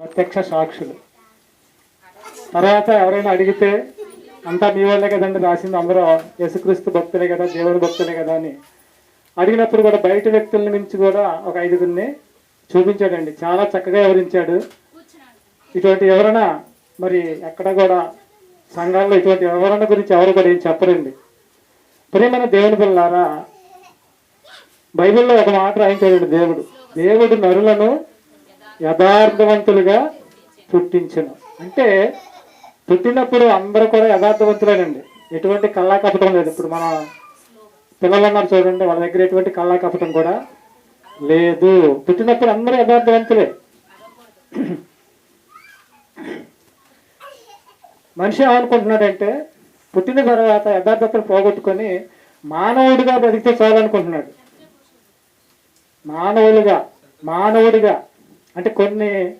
ప్రత్యక్ష సాక్షులు. తర్వాత ఎవరైనా అడిగితే అంతా మీ వాళ్ళే కదండి రాసింది అందరూ యేసుక్రీస్తు భక్తులే కదా దేవుని భక్తులే కదా అని అడిగినప్పుడు కూడా బయట వ్యక్తుల నుంచి కూడా ఒక ఐదుగురిని చూపించాడండి. చాలా చక్కగా వివరించాడు. ఇటువంటి వివరణ మరి ఎక్కడ కూడా సంఘాల్లో ఇటువంటి వివరణ గురించి ఎవరు కూడా ఏం చెప్పరండి. ప్రియమైన దేవుని పిల్లారా బైబిల్లో ఒక మాట రాయించాడండి దేవుడు. దేవుడు నరులను యథార్థవంతులుగా పుట్టించను. అంటే పుట్టినప్పుడు అందరూ కూడా యథార్థవంతులేనండి. ఎటువంటి కళ్ళా కపటం లేదు. ఇప్పుడు మన పిల్లలు ఉన్నారు చూడండి వాళ్ళ దగ్గర ఎటువంటి కళ్ళా కపటం కూడా లేదు. పుట్టినప్పుడు అందరూ యథార్థవంతులే. మనిషి ఏమనుకుంటున్నాడంటే పుట్టిన తర్వాత యథార్థతను పోగొట్టుకొని మానవుడిగా బతికితే చాలనుకుంటున్నాడు. మానవులుగా మానవుడిగా. అంటే కొన్ని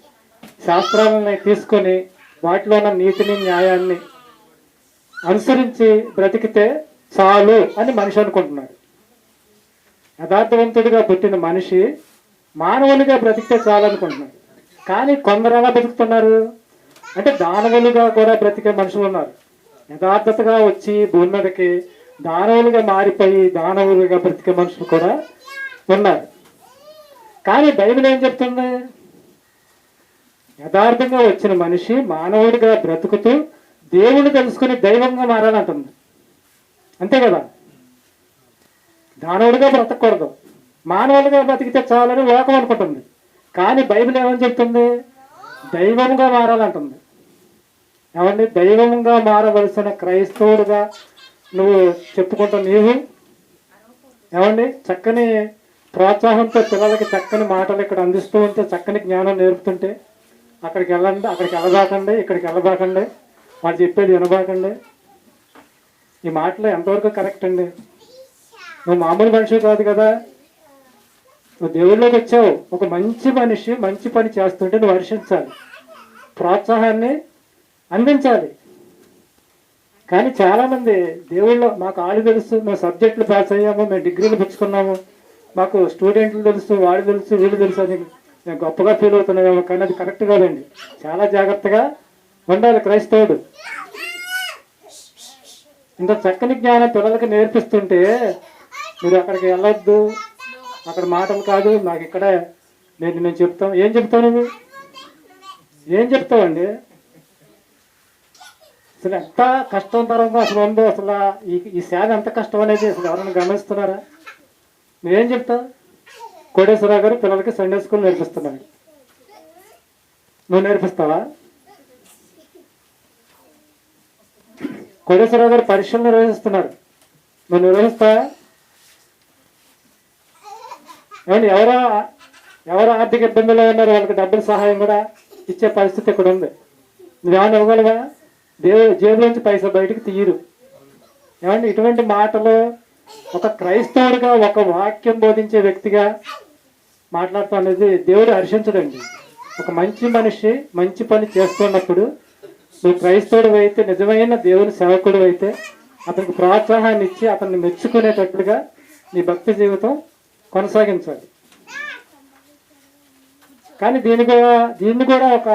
శాస్త్రాలని తీసుకొని వాటిలో ఉన్న నీతిని న్యాయాన్ని అనుసరించి బ్రతికితే చాలు అని మనిషి అనుకుంటున్నాడు. యథార్థవంతుడిగా పుట్టిన మనిషి మానవునిగా బ్రతికితే చాలు అనుకుంటున్నాడు. కానీ కొందరు ఎలా బ్రతుకుతున్నారు? అంటే దానవులుగా కూడా బ్రతికే మనుషులు ఉన్నారు. యథార్థతగా వచ్చి భూమి మీదకి దానవులుగా మారిపోయి దానవులుగా బ్రతికే మనుషులు కూడా ఉన్నారు. కానీ బైబిల్ ఏం చెప్తుంది? యథార్థంగా వచ్చిన మనిషి మానవుడిగా బ్రతుకుతూ దేవుని తెలుసుకుని దైవంగా మారాలంటుంది. అంతే కదా? దానవుడిగా బ్రతకూడదు. మానవుడిగా బ్రతికితే చాలని లోకం అనుకుంటుంది. కానీ బైబిల్ ఏమని చెప్తుంది? దైవంగా మారాలంటుంది. ఏమండి? దైవంగా మారవలసిన క్రైస్తవుడుగా నువ్వు చెప్పుకుంటావు నీవు? ఏమండి? చక్కని ప్రోత్సాహంతో పిల్లలకి చక్కని మాటలు ఇక్కడ అందిస్తూ ఉంటే చక్కని జ్ఞానం నేర్పుతుంటే అక్కడికి వెళ్ళండి అక్కడికి వెళ్ళబాకండి ఇక్కడికి వెళ్ళబాకండి. వాళ్ళు చెప్పేది వినబాకండి. ఈ మాటలు ఎంతవరకు కరెక్ట్ అండి? నువ్వు మామూలు మనిషి కాదు కదా. నువ్వు దేవుళ్ళకి వచ్చావు. ఒక మంచి మనిషి మంచి పని చేస్తుంటే నువ్వు హర్షించాలి. ప్రోత్సాహాన్ని అందించాలి. కానీ చాలామంది దేవుళ్ళు మాకు ఆళ్ళు తెలుసు మేము సబ్జెక్టులు పాస్ అయ్యాము మేము డిగ్రీలు పుచ్చుకున్నాము. మాకు స్టూడెంట్లు తెలుసు వాళ్ళు తెలుసు వీళ్ళు తెలుసు అని నేను గొప్పగా ఫీల్ అవుతున్నామేమో కానీ అది కరెక్ట్ కాదండి. చాలా జాగ్రత్తగా ఉండాలి క్రైస్తవుడు. ఇంత చక్కని జ్ఞానం పిల్లలకి నేర్పిస్తుంటే మీరు అక్కడికి వెళ్ళొద్దు. అక్కడ మాటలు కాదు నాకు ఇక్కడ నేను నేను చెప్తాం. ఏం చెప్తావు నువ్వు? ఏం చెప్తావండి? అసలు ఎంత కష్టం తరంగా అసలు ఉందో. అసలు ఈ ఈ సేవ ఎంత కష్టం అనేది అసలు ఎవరైనా గమనిస్తున్నారా? నువ్వేం చెప్తావు? కోటేశ్వరరావు గారు పిల్లలకి సండే స్కూల్ నేర్పిస్తున్నాడు నువ్వు నేర్పిస్తావా? కోటేశ్వరరావు గారు పరీక్షలు నిర్వహిస్తున్నారు. నువ్వు నిర్వహిస్తావా? ఏమండి ఎవరో ఎవరు ఆర్థిక ఇబ్బందులు ఉన్నారు? వాళ్ళకి డబ్బుల సహాయం కూడా ఇచ్చే పరిస్థితి ఇక్కడ ఉంది. నువ్వేమన్నా ఇవ్వగలవా? దేవు జేబులోంచి పైసా బయటకు తీయరు. ఏమండి ఇటువంటి మాటలు ఒక క్రైస్తవుడిగా ఒక వాక్యం బోధించే వ్యక్తిగా మాట్లాడటం అనేది దేవుడు హర్షించడండి. ఒక మంచి మనిషి మంచి పని చేస్తున్నప్పుడు నువ్వు క్రైస్తవుడు అయితే నిజమైన దేవుని సేవకుడు అయితే అతనికి ప్రోత్సాహాన్ని ఇచ్చి అతన్ని మెచ్చుకునేటట్లుగా నీ భక్తి జీవితం కొనసాగించాలి. కానీ దీని కూడా దీన్ని కూడా ఒక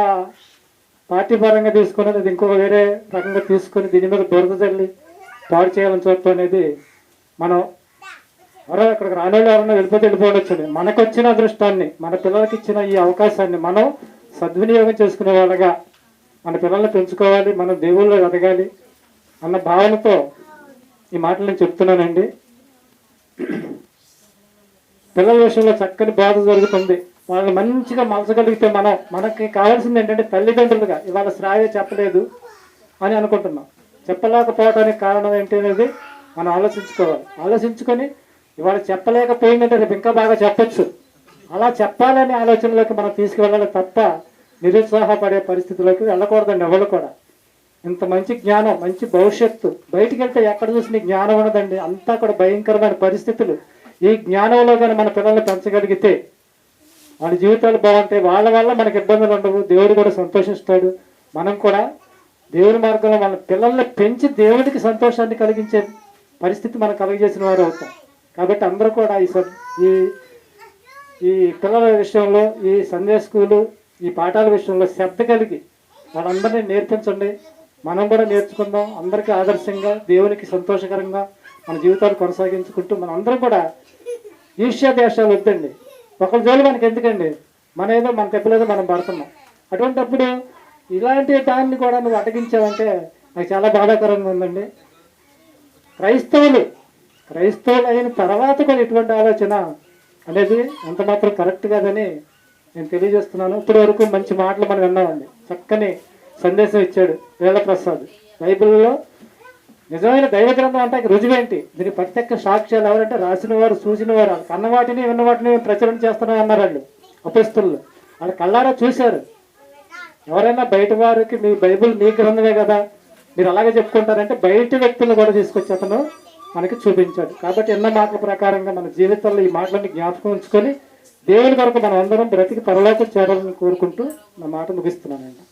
పార్టీ పరంగా తీసుకుని అది ఇంకొక వేరే రకంగా తీసుకొని దీని మీద బురద చల్లి పాడు చేయాలని చూడటం అనేది మనం ఎవరో అక్కడికి రాని ఎవరన్నా వెళ్ళిపోతే వెళ్ళిపోవచ్చు. మనకు వచ్చిన అదృష్టాన్ని మన పిల్లలకి ఇచ్చిన ఈ అవకాశాన్ని మనం సద్వినియోగం చేసుకునే వాళ్ళగా మన పిల్లల్ని పెంచుకోవాలి మనం దేవుళ్ళు ఎదగాలి అన్న భావనతో ఈ మాటలు నేను చెప్తున్నానండి. పిల్లల విషయంలో చక్కని బాధ జరుగుతుంది. వాళ్ళని మంచిగా మలచగలిగితే మనం మనకి కావాల్సింది ఏంటంటే తల్లిదండ్రులుగా ఇవాళ శ్రావ్య చెప్పలేదు అని అనుకుంటున్నాం. చెప్పలేకపోవడానికి కారణం ఏంటి అనేది మనం ఆలోచించుకోవాలి. ఆలోచించుకొని ఇవాళ చెప్పలేకపోయిందంటే రేపు ఇంకా బాగా చెప్పొచ్చు. అలా చెప్పాలనే ఆలోచనలోకి మనం తీసుకువెళ్ళాలి తప్ప నిరుత్సాహపడే పరిస్థితుల్లోకి వెళ్ళకూడదండి ఎవరు కూడా. ఇంత మంచి జ్ఞానం మంచి భవిష్యత్తు బయటికి వెళ్తే ఎక్కడ చూసిన జ్ఞానం ఉన్నదండి అంతా కూడా భయంకరమైన పరిస్థితులు. ఈ జ్ఞానంలో కానీ మన పిల్లల్ని పెంచగలిగితే వాళ్ళ జీవితాలు బాగుంటాయి. వాళ్ళ వల్ల మనకి ఇబ్బందులు ఉండవు. దేవుడు కూడా సంతోషిస్తాడు. మనం కూడా దేవుని మార్గంలో మన పిల్లల్ని పెంచి దేవుడికి సంతోషాన్ని కలిగించే పరిస్థితి మనం కలిగజేసిన వారు అవుతాం. కాబట్టి అందరూ కూడా ఈ ఈ ఈ పిల్లల విషయంలో ఈ సండే స్కూలు ఈ పాఠాల విషయంలో శ్రద్ధ కలిగి వాళ్ళందరినీ నేర్పించండి. మనం కూడా నేర్చుకుందాం. అందరికీ ఆదర్శంగా దేవునికి సంతోషకరంగా మన జీవితాలు కొనసాగించుకుంటూ మనం అందరం కూడా ఈర్ష్యా దేశాలు వద్దండి. ఒకరి జోలు మనకి ఎందుకండి? మన ఏదో మన తెప్పలేదో మనం పడుతున్నాం. అటువంటప్పుడు ఇలాంటి దాన్ని కూడా నువ్వు అటగించావంటే నాకు చాలా బాధాకరంగా ఉందండి. క్రైస్తవులు క్రైస్తవులు అయిన తర్వాత కూడా ఇటువంటి ఆలోచన అనేది ఎంత మాత్రం కరెక్ట్ కాదని నేను తెలియజేస్తున్నాను. ఇప్పటి వరకు మంచి మాటలు మనం విన్నామండి. చక్కని సందేశం ఇచ్చాడు వేలప్రసాద్ బైబిల్లో నిజమైన దైవ గ్రంథం అంటే రుజువేంటి? దీని ప్రత్యక్ష సాక్ష్యాలు ఎవరంటే రాసిన వారు చూసిన వారు కన్న వాటిని విన్న వాటిని ప్రచురణ చేస్తున్నాం అన్నారు వాళ్ళు అపస్తులు. వాళ్ళు కళ్ళారా చూశారు. ఎవరైనా బయట వారికి మీ బైబిల్ మీ గ్రంథమే కదా. మీరు అలాగే చెప్పుకుంటారంటే బయట వ్యక్తులను కూడా తీసుకొచ్చి అతను మనకి చూపించాడు. కాబట్టి ఎన్న మాటల ప్రకారంగా మన జీవితంలో ఈ మాటలన్నీ జ్ఞాపకం ఉంచుకొని దేవుని కొరకు మనం అందరం బ్రతికి పరలోకం చేరాలని కోరుకుంటూ నా మాట ముగిస్తున్నానండి.